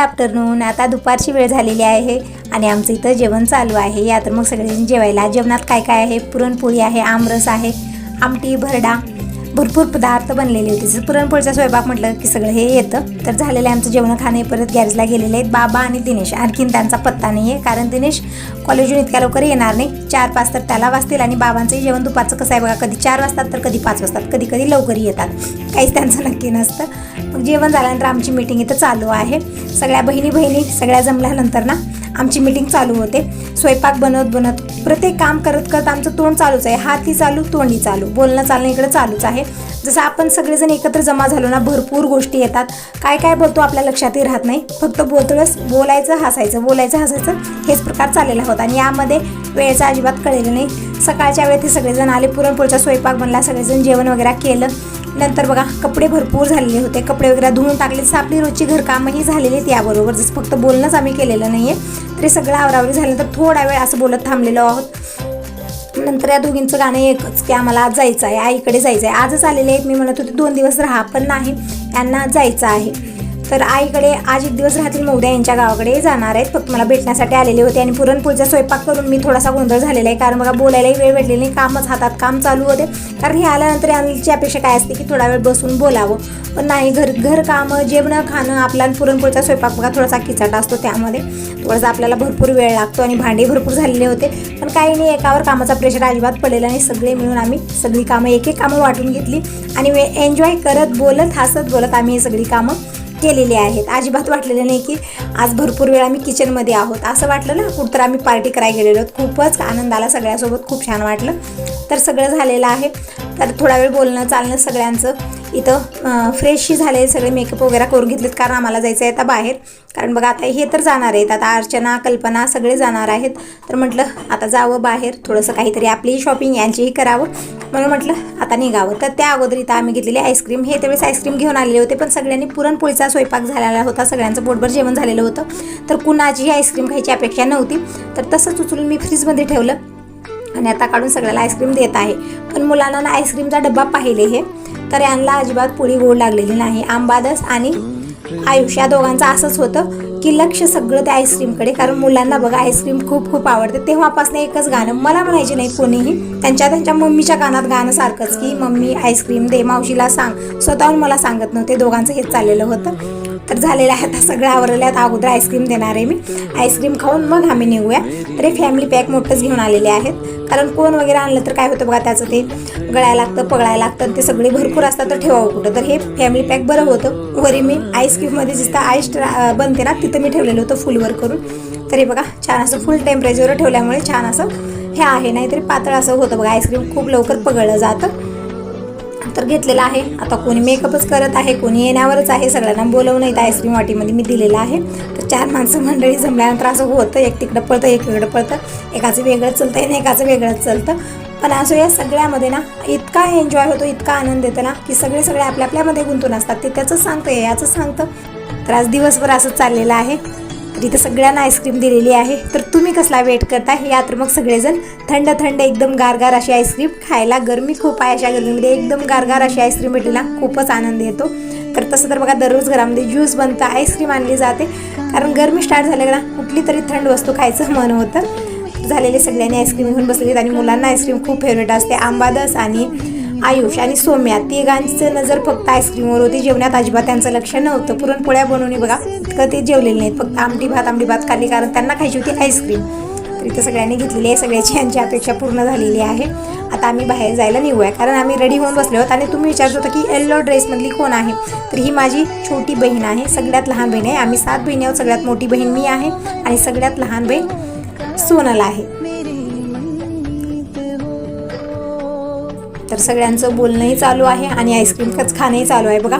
Afternoon आता दुपारची वेळ झालेली आहे आणि आमचं इथं जेवण चालू आहे. या तर मग सगळेजण जेवायला. जेवणात काय काय आहे? पुरणपोळी आहे आमरस आहे आमटी भरडा भरपूर पदार्थ बनलेले होते. जसं पुरणपोळीचा स्वयंपाक म्हटलं की सगळं हे येतं. तर झालेलं आहे आमचं जेवण खाणे परत गॅरेजला गेलेले आहेत बाबा आणि दिनेश. आणखीन त्यांचा पत्ता नाही आहे कारण दिनेश कॉलेजून इतक्या लवकर येणार नाही. चार पाच तर त्याला वाजतील आणि बाबांचंही जेवण दुपारचं कसं आहे बघा कधी चार वाजतात तर कधी पाच वाजतात. कधी कधी लवकर येतात. काहीच त्यांचं नक्की नसतं. मग जेवण झाल्यानंतर आमची मीटिंग इथं चालू आहे. सगळ्या बहिणी बहिणी सगळ्या जमल्यानंतर ना आमची मीटिंग चालू होते. स्वयंपाक बनवत बनवत प्रत्येक काम करत करत आमचं तोंड चालूच आहे. हाती चालू तोंडी चालू. बोलणं चालणं इकडे चालूच आहे. जसं आपण सगळेजण एकत्र जमा झालो ना भरपूर गोष्टी येतात. काय काय बोलतो आपल्या लक्षातही राहत नाही. फक्त बोलतोच बोलायचं हसायचं. बोलायचं हसायचं हेच प्रकार चाललेला होता. आणि यामध्ये वेळेचा अजिबात कळलेलं नाही. सकाळच्या वेळेत हे सगळेजण आले पुरणपोळीचा स्वयंपाक बनला. सगळेजण जेवण वगैरे केलं. नंतर बघा कपडे भरपूर झालेले होते. कपडे वगैरे धुवून टाकले जसं आपली रोजची घरकामही झालेली आहेत याबरोबर जसं फक्त बोलणंच आम्ही केलेलं नाही आहे तरी सगळं आवरावरी झालं. तर थोडा वेळ असं बोलत थांबलेलो आहोत. नंतर या दोघींचं गाणं एकच की आम्हाला आज जायचं आहे. आईकडे जायचं आहे. आजच आलेले आहेत. मी म्हणत होते दोन दिवस राहा पण नाही. यांना जायचं आहे. तर आईकडे आज एक दिवस राहतील मग उद्या यांच्या गावाकडे जाणार आहेत. फक्त मला भेटण्यासाठी आलेले होते आणि पुरणपोळीचा स्वयंपाक करून मी थोडासा गोंधळ झालेला आहे. कारण बघा बोलायलाही वेळ भेटलेली नाही. कामच हातात काम चालू होते. कारण हे आल्यानंतर आमची अपेक्षा काय असते की थोडा वेळ बसून बोलावं. पण नाही घर घर कामं जेवणं खाणं आपला पुरणपोळीचा स्वयंपाक बघा थोडासा किचाटा असतो त्यामध्ये. थोडासा आपल्याला भरपूर वेळ लागतो आणि भांडे भरपूर झालेले होते. पण काही नाही एकावर कामाचा प्रेशर अजिबात पडलेला नाही. सगळे मिळून आम्ही सगळी कामं एक एक कामं वाटून घेतली. आणि एन्जॉय करत बोलत हसत बोलत आम्ही ही सगळी कामं केलेले आहेत. अजिबात वाटलेलं नाही की आज भरपूर वेळा आम्ही किचनमध्ये आहोत. असं वाटलं ना कुठं आम्ही पार्टी करायला गेलेलो आहोत. खूपच आनंद आला सगळ्यासोबत खूप छान वाटलं. तर सगळं झालेलं आहे. तर थोडा वेळ बोलणं चालणं सगळ्यांचं इथं फ्रेशही झाले सगळे मेकअप वगैरे करून घेतलेत कारण आम्हाला जायचं आहे आता बाहेर. कारण बघा आता हे तर जाणार आहेत. आता अर्चना कल्पना सगळे जाणार आहेत. तर म्हटलं आता जावं बाहेर. थोडंसं काहीतरी आपलीही शॉपिंग यांचीही करावं. म्हणून म्हटलं आता निघावं. तर त्या अगोदर इथं आम्ही घेतलेली आईस्क्रीम. हे त्यावेळेस आईस्क्रीम घेऊन आलेले होते पण सगळ्यांनी पुरणपोळीचा स्वयंपाक झालेला होता. सगळ्यांचं पोटभर जेवण झालेलं होतं. तर कुणाचीही आईस्क्रीम खायची अपेक्षा नव्हती. तर तसंच उचलून मी फ्रीजमध्ये ठेवलं. आणि आता काढून सगळ्याला आईस्क्रीम देत आहे. पण मुलांना ना आईस्क्रीमचा डब्बा पाहिले हे. तर यांना अजिबात पोळी गोड लागलेली नाही. आंबादस आणि आयुष्या दोघांचं असंच होतं. की लक्ष सगळं त्या आईस्क्रीमकडे कारण मुलांना बघा आईस्क्रीम खूप खूप आवडते. तेव्हापासून एकच गाणं मला म्हणायचे नाही कोणीही. त्यांच्या त्यांच्या मम्मीच्या कानात गाणं सारखंच की मम्मी आईस्क्रीम दे मावशीला सांग. स्वतःहून मला सांगत नव्हते दोघांचं हेच चाललेलं होतं. तर झालेल्या आहे आता सगळं आवरल्यात. अगोदर आईस्क्रीम देणार आहे मी. आईस्क्रीम खाऊन मग आम्ही निघूया. तर हे फॅमिली पॅक मोठंच घेऊन आलेले आहेत. कारण कोण वगैरे आणलं तर काय होतं बघा त्याचं ते गळायला लागतं पगळायला लागतं ते सगळे भरपूर असतात तर ठेवावं कुठं. तर हे फॅमिली पॅक बरं होतं. वरी मी आईस्क्रीममध्ये जिथं आईस बनते ना तिथं मी ठेवलेलं होतं फुलवर करून. तरी बघा छान असं फुल टेम्परेचरवर ठेवल्यामुळे छान असं हे आहे. नाहीतरी पातळ असं होतं बघा आईस्क्रीम खूप लवकर पगळलं जातं. तर घेतलेला आहे. आता कोणी मेकअपच करत आहे कोणी येण्यावरच आहे. सगळ्यांना बोलवणं इथं आईस्क्रीम वाटीमध्ये मी दिलेलं आहे. तर चार माणसं मंडळी जमल्यानंतर असं होतं एक तिकडं पळतं एक इकडं पळतं. एकाचं वेगळंच चालतं आणि एकाचं वेगळंच चालतं. पण असो या सगळ्यामध्ये ना इतका एन्जॉय होतो इतका आनंद येतो ना की सगळे सगळे आपल्या आपल्यामध्ये गुंतून असतात. ते त्याचं सांगतं याचं सांगतं. तर आज दिवसभर असं चाललेलं आहे. तर इथं सगळ्यांना आईस्क्रीम दिलेली आहे. तर तुम्ही कसला वेट करता या तर मग सगळेजण थंड थंड एकदम गारगार अशी आईस्क्रीम खायला. गरमी खूप आहे अशा गरमीमध्ये. एकदम गारगार अशी आईस्क्रीम भेटलेला खूपच आनंद येतो. तर तसं तर बघा दररोज घरामध्ये ज्यूस बनतं आईस्क्रीम आणली जाते. कारण गरमी स्टार्ट झाल्या ना कुठली तरी थंड वस्तू खायचं मन होतं. झालेले सगळ्यांनी आईस्क्रीम घेऊन बसलेत आणि मुलांना आईस्क्रीम खूप फेवरेट असते. आंबादस आणि आयुष आणि सौम्या तिघांचं नजर फक्त आईस्क्रीमवर होती. जेवण्यात अजिबात त्यांचं लक्ष नव्हतं. पुरणपोळ्या बनवून बघा इतकं ते जेवलेले नाहीत. फक्त आमटी भात आमटी भात खाल्ली कारण त्यांना खायची होती आईस्क्रीम. तर इथं सगळ्यांनी घेतलेली आहे. सगळ्याची यांची अपेक्षा पूर्ण झालेली आहे. आता आम्ही बाहेर जायला निघूया कारण आम्ही रेडी होऊन बसलो आहोत आणि तुम्ही विचारत होता की येल्लो ड्रेसमधली कोण आहे? तर ही माझी छोटी बहीण आहे. सगळ्यात लहान बहीण आहे. आम्ही सात बहिणी आहोत. सगळ्यात मोठी बहीण मी आहे आणि सगळ्यात लहान बहीण सोनल आहे. तर सगळ्यांचं बोलणंही चालू आहे आणि आईस्क्रीम कच खाणंही चालू आहे. बघा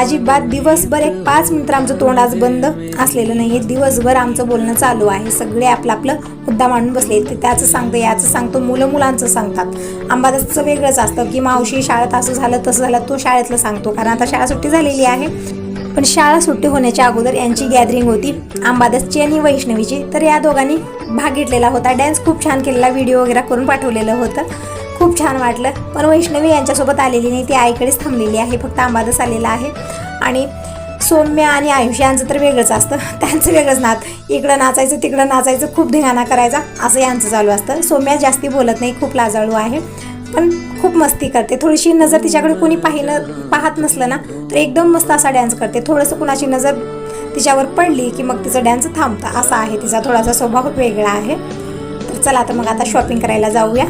अजिबात दिवसभर एक पाच मिनिटं आमचं तोंड आज बंद असलेलं नाही आहे दिवसभर आमचं बोलणं चालू आहे. सगळे आपलं आपलं मुद्दा मांडून बसले. ते त्याचं सांगतं याचं सांगतो मुलं मुलांचं सांगतात. अंबादासचं वेगळंच असतं की मावशी शाळेत असं झालं तसं झालं तो शाळेतलं सांगतो. कारण आता शाळा सुट्टी झालेली आहे. पण शाळा सुट्टी होण्याच्या अगोदर यांची गॅदरिंग होती. आंबादासची आणि वैष्णवीची. तर या दोघांनी भाग घेतलेला होता. डॅन्स खूप छान केलेला व्हिडिओ वगैरे करून पाठवलेलं होतं. खूप छान वाटलं. पण वैष्णवी यांच्यासोबत आलेली नाही ती आईकडेच थांबलेली आहे फक्त आंबादच आलेला आहे. आणि सौम्य आणि आयुष्य यांचं तर वेगळंच असतं. त्यांचं वेगळंच नात. इकडं नाचायचं तिकडं नाचायचं खूप धिंगाणा करायचा असं यांचं चालू असतं. सौम्या जास्ती बोलत नाही खूप लाजाळू आहे. पण खूप मस्ती करते. थोडीशी नजर तिच्याकडे कोणी पाहिलं पाहत नसलं ना तर एकदम मस्त असा डॅन्स करते. थोडंसं कुणाची नजर तिच्यावर पडली की मग तिचं डॅन्स थांबतं. असा आहे तिचा थोडासा स्वभाव वेगळा आहे. तर चला तर मग आता शॉपिंग करायला जाऊया.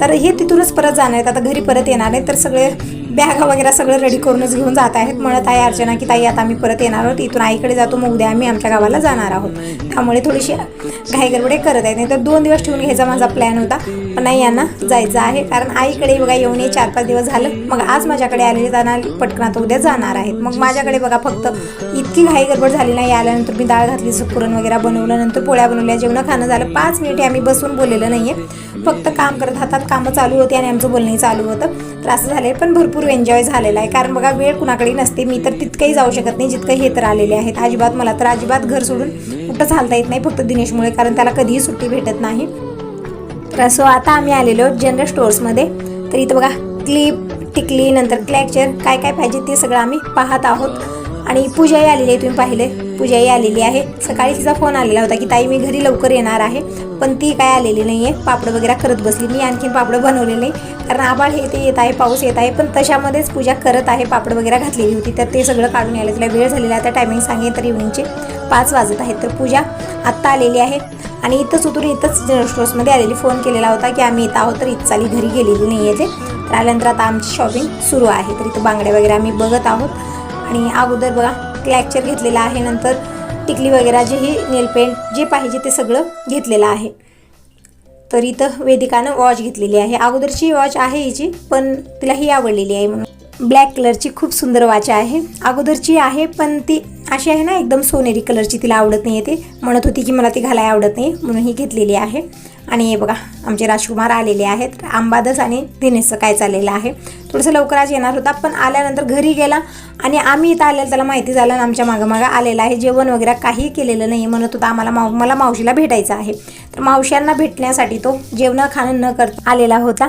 तर हे तिथूनच परत जाणार आहेत. आता घरी परत येणार आहेत. तर सगळे बॅगा वगैरे सगळं रेडी करूनच घेऊन जात आहेत. म्हणत आहे अर्चना की ताई आता आम्ही परत येणार आहोत. इथून आईकडे जातो. मग उद्या आम्ही आमच्या गावाला जाणार आहोत. त्यामुळे थोडीशी घाईगडबडे करत आहेत. नाही तर दोन दिवस ठेवून घ्यायचा माझा प्लॅन होता. पण नाही यांना जायचं आहे. कारण आईकडे बघा येऊन हे चार पाच दिवस झालं. मग आज माझ्याकडे आलेले जाणार पटकन आता उद्या जाणार आहेत. मग माझ्याकडे बघा फक्त इतकी घाईगडबड झाली नाही. आल्यानंतर मी डाळ घातली पुरण वगैरे बनवलं. नंतर पोळ्या बनवल्या जेवण खाणं झालं. पाच मिनिटे आम्ही बसून बोललेलं नाही आहे फक्त काम करत हातात कामं चालू होती आणि आमचं बोलणंही चालू होतं. तर असं झालं पण भरपूर एन्जॉय झालेला आहे. कारण बघा वेळ कुणाकडे नसते. मी तर तितकंही जाऊ शकत नाही जितकं हे तर आलेले आहेत. अजिबात मला तर अजिबात घर सोडून कुठं चालता येत नाही फक्त दिनेशमुळे कारण त्याला कधीही सुट्टी भेटत नाही. तर असं आता आम्ही आलेलो जनरल स्टोअर्समध्ये तर इथं बघा क्लिप टिकली नंतर क्लॅक्चर काय काय पाहिजे ते सगळं आम्ही पाहत आहोत. आणि पूजाही आलेली आहे तुम्ही पाहिले. पूजाही आलेली आहे. सकाळी तिचा फोन आलेला होता की ताई मी घरी लवकर येणार आहे. पण ती काय आलेली नाही आहे पापडं वगैरे करत बसली. मी आणखीन पापडं बनवले नाही. कारण आबाळ हे ते येत आहे पाऊस येत आहे. पण तशामध्येच पूजा करत आहे पापड वगैरे घातलेली होती. तर ते सगळं काढून यायला तिला वेळ झालेला आहे. आता टायमिंग सांगेन तर इव्हनिंगचे पाच वाजत आहेत. तर पूजा आत्ता आलेली आहे. आणि इथंच उतरून इथंच जनरल स्टोर्समध्ये आलेली. फोन केलेला होता की आम्ही येत आहोत तर इथचाली घरी गेलेली नाही आहे ते तर आल्यानंतर आता आमची शॉपिंग सुरू आहे. तर इथं बांगड्या वगैरे आम्ही बघत आहोत. आणि अगोदर बघा क्लॅक्चर घेतलेला आहे. नंतर टिकली वगैरे जे ही नेल पेंट जे पाहिजे ते सगळं घेतलेलं आहे. तर इथं वेदिकानं वॉच घेतलेली आहे. अगोदरची वॉच आहे हिची पण तिला ही आवडलेली आहे म्हणून. ब्लॅक कलरची खूप सुंदर वॉच आहे. अगोदरची आहे पण ती अशी आहे ना एकदम सोनेरी कलरची तिला आवडत नाही ते. म्हणत होती की मला ती घालायला आवडत नाही म्हणून ही घेतलेली आहे. आणि हे बघा आमचे राजकुमार आलेले आहेत. आंबादस आणि दिनेशचं काय चाललेलं आहे. थोडंसं लवकर आज येणार होता पण आल्यानंतर घरी गेला आणि आम्ही इथं आलेलं त्याला माहिती झालं आणि आमच्या मागं मागं आलेलं आहे. जेवण वगैरे काही केलेलं नाही म्हणत होता आम्हाला माव मला मावशीला भेटायचं आहे. तर मावश्यांना भेटण्यासाठी तो जेवणं खाणं न करता आलेला होता.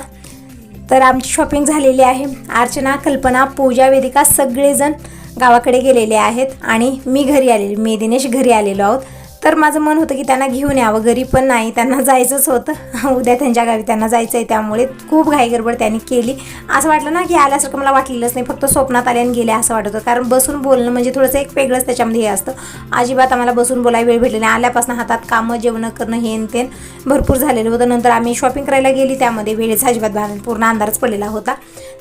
तर आमची शॉपिंग झालेली आहे. अर्चना कल्पना पूजा वेदिका सगळेजण गावाकडे गेलेले आहेत आणि मी घरी आलेली मी दिनेश घरी आलेलो आहोत. तर माझं मन होतं की त्यांना घेऊन यावं. घरी पण नाही त्यांना जायचंच होतं. उद्या त्यांच्या गावी त्यांना जायचं आहे त्यामुळे खूप घाईगडबड त्यांनी केली. असं वाटलं ना की आल्यासारखं मला वाटलेलंच नाही फक्त स्वप्नात आले आणि गेले असं वाटत होतं. कारण बसून बोलणं म्हणजे थोडंसं एक वेगळंच त्याच्यामध्ये हे असतं. अजिबात आम्हाला बसून बोलायला वेळ भेटले नाही. आल्यापासून हातात कामं जेवणं करणं हे न ते भरपूर झालेलं होतं. नंतर आम्ही शॉपिंग करायला गेली. त्यामध्ये वेळेचा अजिबात भाग पूर्ण अंधारच पडलेला होता.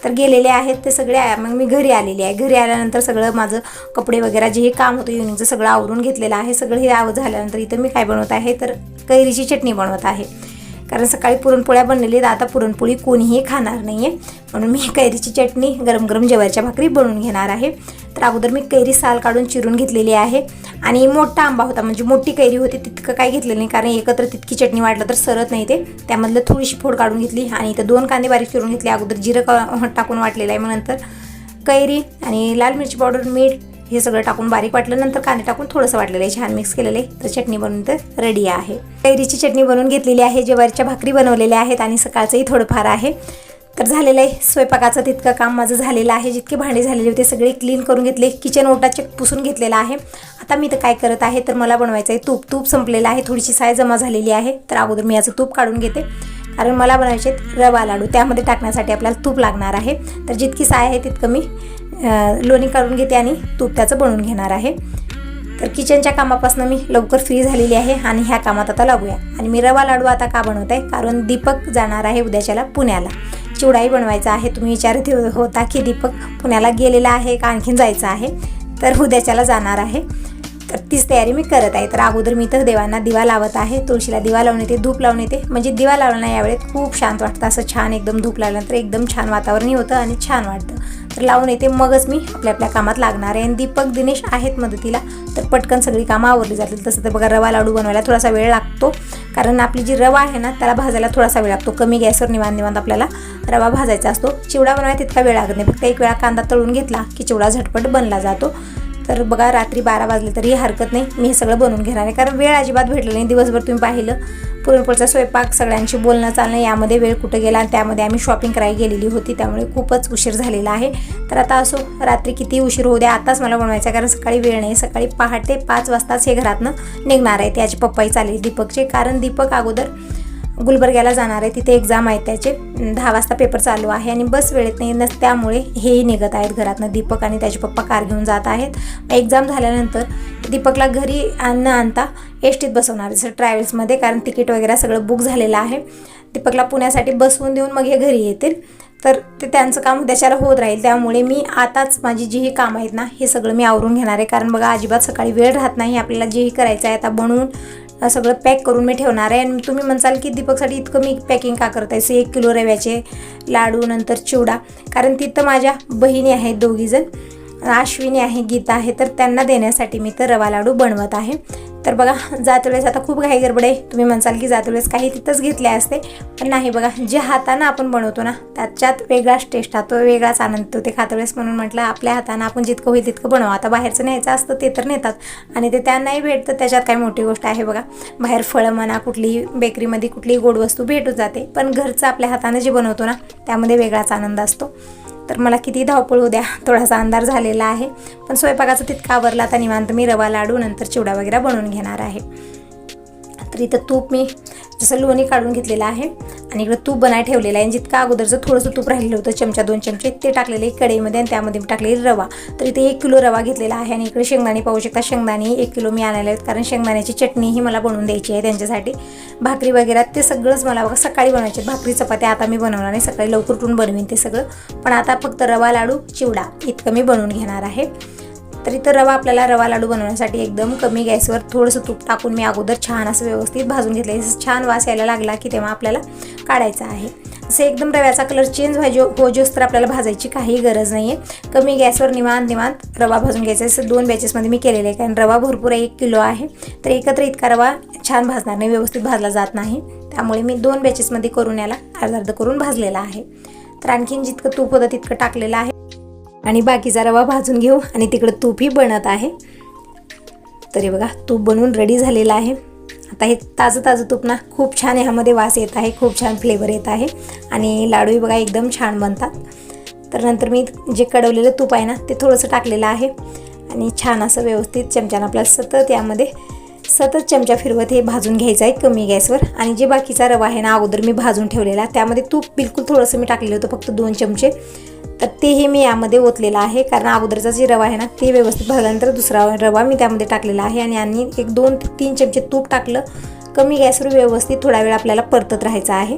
तर गेलेले आहेत ते सगळे. मग मी घरी आलेली आहे. घरी आल्यानंतर सगळं माझं कपडे वगैरे जे हे काम होतं युनिंगचं सगळं आवरून घेतलेलं आहे. सगळं हे आव झाल्यानंतर इथं मी काय बनवत आहे तर कैरीची चटणी बनवत आहे. कारण सकाळी पुरणपोळ्या बनलेली तर आता पुरणपोळी कोणीही खाणार नाही आहे म्हणून मी कैरीची चटणी गरम गरम जेवायच्या भाकरी बनवून घेणार आहे. तर अगोदर मी कैरी साल काढून चिरून घेतलेली आहे. आणि मोठा आंबा होता म्हणजे मोठी कैरी होती तितकं काय घेतलेलं नाही कारण एकत्र तितकी चटणी वाटलं तर सरत नाही ते. त्यामधलं थोडीशी फोड काढून घेतली आणि इथं दोन कांदे बारीक चिरून घेतले. अगोदर जिरं टाकून वाटलेलं आहे मग नंतर कैरी आणि लाल मिरची पावडर मीठ हे सगळं टाकून बारीक वाटलं नंतर कांदे टाकून थोडंसं वाटलेलं आहे. छान मिक्स केलेलं आहे. तर चटणी बनवून तर रेडी आहे. कैरीची चटणी बनवून घेतलेली आहे. ज्वारीच्या भाकरी बनवलेल्या आहेत आणि सकाळचंही थोडंफार आहे. तर झालेलं आहे. स्वयंपाकाचं तितकं काम माझं झालेलं आहे. जितके भांडे झालेले होते सगळे क्लीन करून घेतले. किचन ओटाचे पुसून घेतलेलं आहे. आता मी तर काय करत आहे? तर मला बनवायचं आहे तूप. तूप संपलेलं आहे. थोडीशी साय जमा झालेली आहे. तर अगोदर मी याचं तूप काढून घेते. कारण मला बनवायचे आहेत रवा लाडू. त्यामध्ये टाकण्यासाठी आपल्याला तूप लागणार आहे. तर जितकी साय आहे तितकं मी लोणी काढून घेते आणि तूप त्याचं बनवून घेणार आहे. तर किचनच्या कामापासून मी लवकर फ्री झालेली आहे आणि ह्या कामात आता लागूया. आणि मी रवा लाडू आता का बनवत आहे कारण दीपक जाणार आहे उद्याच्याला पुण्याला. चिवडाही बनवायचा आहे. तुम्ही विचारत होता की दीपक पुण्याला गेलेला आहे का? आणखीन जायचं आहे. तर उद्याच्याला जाणार आहे. तर तीच तयारी मी करत आहे. तर अगोदर मी तर देवांना दिवा लावत आहे. तुळशीला दिवा लावून येते धूप लावून येते. म्हणजे दिवा लावणं यावेळेत खूप शांत वाटतं. असं छान एकदम धूप लावल्यानंतर एकदम छान वातावरणही होतं आणि छान वाटतं. तर लावून येते मगच मी आपल्या आपल्या कामात लागणार आहे. आणि दीपक दिनेश आहेत मदतीला. तर पटकन सगळी कामं आवरली जातील. तसं तर बघा रवा लाडू बनवायला थोडासा वेळ लागतो. कारण आपली जी रवा आहे ना त्याला भाजायला थोडासा वेळ लागतो. कमी गॅसवर निवांत निवांत आपल्याला रवा भाजायचा असतो. चिवडा बनवायला तितका वेळ लागत नाही. फक्त एक वेळा कांदा तळून घेतला की चिवडा झटपट बनला जातो. तर बघा रात्री बारा वाजले तरी हरकत नाही. मी हे सगळं बनवून घेणार आहे. कारण वेळ अजिबात भेटलं नाही. दिवसभर तुम्ही पाहिलं. पुरणपोळचा स्वयंपाक सगळ्यांशी बोलणं चालणं यामध्ये वेळ कुठं गेला? आणि त्यामध्ये आम्ही शॉपिंग करायला गेलेली होती. त्यामुळे खूपच उशीर झालेला आहे. तर आता असो रात्री किती उशीर होऊ द्या आताच मला बनवायचा आहे. कारण सकाळी वेळ नाही. सकाळी पहाटे पाच वाजताच हे घरातनं निघणार आहे. त्याचे पप्पाही चालेल दीपकचे. कारण दीपक अगोदर गुलबर्ग्याला जाणार आहे. तिथे एक्झाम आहे त्याचे. दहा वाजता पेपर चालू आहे आणि बस वेळेत नाही. नस त्यामुळे हेही निघत आहेत घरातनं. दीपक आणि त्याचे पप्पा कार घेऊन जात आहेत. एक्झाम झाल्यानंतर दीपकला घरी अन्न आणता एस टीत बसवणार जसं ट्रॅव्हल्समध्ये कारण तिकीट वगैरे सगळं बुक झालेलं आहे. दीपकला पुण्यासाठी बसवून देऊन मग हे घरी येतील. तर ते त्यांचं काम त्याच्याला होत राहील. त्यामुळे मी आताच माझी जी ही कामं आहेत ना हे सगळं मी आवरून घेणार आहे. कारण बघा अजिबात सकाळी वेळ राहत नाही. आपल्याला जेही करायचं आहे आता बनवून सगळं पॅक करून मी ठेवणार आहे. आणि तुम्ही म्हणसाल की दीपकसाठी इतकं मी पॅकिंग का करतायचं एक किलो रव्याचे लाडू नंतर चिवडा. कारण तिथं माझ्या बहिणी आहेत दोघीजण. अश्विनी आहे गीता आहे. तर त्यांना देण्यासाठी मी तर रवा लाडू बनवत आहे. तर बघा जातवेळेस आता खूप घाई गडबड आहे. तुम्ही म्हणसाल की जातवेळेस काही तिथंच घेतले असते. पण नाही बघा जे हातानं आपण बनवतो ना त्याच्यात वेगळाच टेस्ट राहतो वेगळाच आनंद. तो ते खातवेळेस म्हणून म्हटलं आपल्या हातानं आपण जितकं होईल तितकं बनवा. आता बाहेरचं न्यायचं असतं ते तर नेतात. आणि ते त्यांनाही भेटतं. त्याच्यात काय मोठी गोष्ट आहे बघा. बाहेर फळं म्हणा कुठली बेकरीमध्ये कुठलीही गोड वस्तू भेटून जाते. पण घरचं आपल्या हातानं जे बनवतो ना त्यामध्ये वेगळाच आनंद असतो. तर मला किती धावपळ उद्या द्या थोडासा अंधार झालेला आहे. पण स्वयंपाकाचं तितका आवरला आता निवांत मी रवा लाडू नंतर चिवडा वगैरे बनवून घेणार आहे. तर इथं तूप मी जसं लोणी काढून घेतलेलं आहे. आणि इकडं तूप बनाय ठेवलेलं आहे. आणि जितकं अगोदरचं थोडंसं तूप राहिलेलं होतं चमचा दोन चमचे ते टाकलेले आहे कढईमध्ये आणि त्यामध्ये मी टाकलेली रवा. तर इथे एक किलो रवा घेतलेला आहे आणि इकडे शेंगदाणे पाहू शकता. शेंगदाणे एक किलो मी आणायला आहेत कारण शेंगदाण्याची चटणीही मला बनवून द्यायची आहे त्यांच्यासाठी. भाकरी वगैरे ते सगळंच मला बघा सकाळी बनवायचे. भाकरी चपात्या आता मी बनवणार नाही. सकाळी लवकर उठून बनवीन ते सगळं. पण आता फक्त रवा लाडू चिवडा इतकं मी बनवून घेणार आहे. तर इथं रवा आपल्याला रवा लाडू बनवण्यासाठी एकदम कमी गॅसवर थोडंसं तूप टाकून मी अगोदर छान असं व्यवस्थित भाजून घेतलं. जसं छान वास यायला लागला की तेव्हा आपल्याला काढायचा आहे. असं एकदम रव्याचा कलर चेंज व्हायजो हो जोस तर आपल्याला भाजायची काही गरज नाही आहे कमी गॅसवर निवांत निवांत रवा भाजून घ्यायचा. आहे दोन बॅचेसमध्ये मी केलेलं आहे. कारण रवा भरपूर एक किलो आहे. तर एकत्र इतका रवा छान भाजणार नाही व्यवस्थित भाजला जात नाही. त्यामुळे मी दोन बॅचेसमध्ये करून याला अर्धा अर्ध करून भाजलेला आहे. तर आणखीन जितकं तूप होतं तितकं टाकलेलं आहे. आणि बाकीचा रवा भाजून घेऊ. आणि तिकडं तूपही बनत आहे. तरी बघा तूप बनवून रेडी झालेलं आहे. आता हे ताजं ताजं तूप ना खूप छान ह्यामध्ये वास येत आहे खूप छान फ्लेवर येत आहे. आणि लाडूही बघा एकदम छान बनतात. तर नंतर मी जे कडवलेलं तूप आहे ना ते थोडंसं टाकलेलं आहे. आणि छान असं व्यवस्थित चमच्यानं आपल्याला सतत यामध्ये सतत चमचा फिरवत हे भाजून घ्यायचं आहे कमी गॅसवर. आणि जे बाकीचा रवा आहे ना अगोदर मी भाजून ठेवलेला त्यामध्ये तूप बिलकुल थोडंसं मी टाकलेलं होतं फक्त दोन चमचे. तर तेही मी यामध्ये ओतलेलं आहे. कारण अगोदरचा जे रवा आहे ना ते व्यवस्थित भाजल्यानंतर दुसरा रवा मी त्यामध्ये टाकलेला आहे. आणि आणि एक दोन ते तीन चमचे तूप टाकलं. कमी गॅसवर व्यवस्थित थोडा वेळ आपल्याला परतत राहायचं आहे.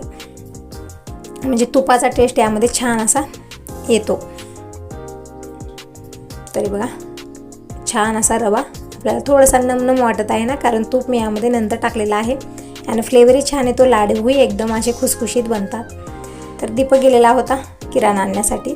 म्हणजे तुपाचा टेस्ट यामध्ये छान असा येतो. तरी बघा छान असा रवा आपल्याला थोडासा नमनम वाटत आहे ना कारण तूप मी यामध्ये नंतर टाकलेला आहे. आणि फ्लेवरही छान येतो लाडूही एकदम असे खुसखुशीत बनतात. तर दीपक गेलेला होता. किराणा आणण्यासाठी.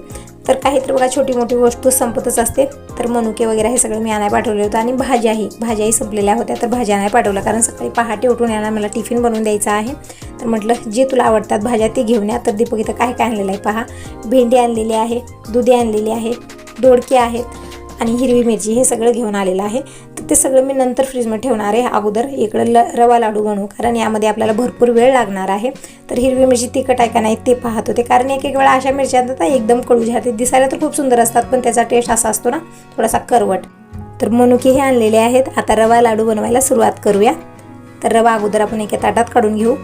तर काहीतरी बघा छोटी मोठी वस्तू संपतच असते. तर मनुके वगैरे हे सगळं मी आणाय पाठवले होतं आणि भाज्याही भाज्याही संपलेल्या होत्या. तर भाज्या नाही पाठवल्या कारण सकाळी पहाटे उठून यायला मला टिफिन बनवून द्यायचा आहे. तर म्हटलं जे तुला आवडतात भाज्या ते घेऊन या. तर दीपक इथं काय काय आणलेलं आहे पहा. भेंडी आणलेली आहे दुधी आणलेली आहे दोडके आहेत आणि हिरवी मिरची हे सगळं घेऊन आलेलं आहे. ते सगळं मी नंतर फ्रीजमध्ये ठेवणार आहे. अगोदर इकडं ल रवा लाडू बनवू कारण यामध्ये आपल्याला भरपूर वेळ लागणार आहे. तर हिरवी मिरची तिखट आहे का नाही ते पाहत होते. कारण एक एक वेळा अशा मिरच्या एकदम कडू झाले. दिसायला तर खूप सुंदर असतात पण त्याचा टेस्ट असा असतो ना थोडासा करवट. तर मनुके हे आणलेले आहेत. आता रवा लाडू बनवायला सुरुवात करूया. तर रवा अगोदर आपण एका ताटात काढून घेऊ.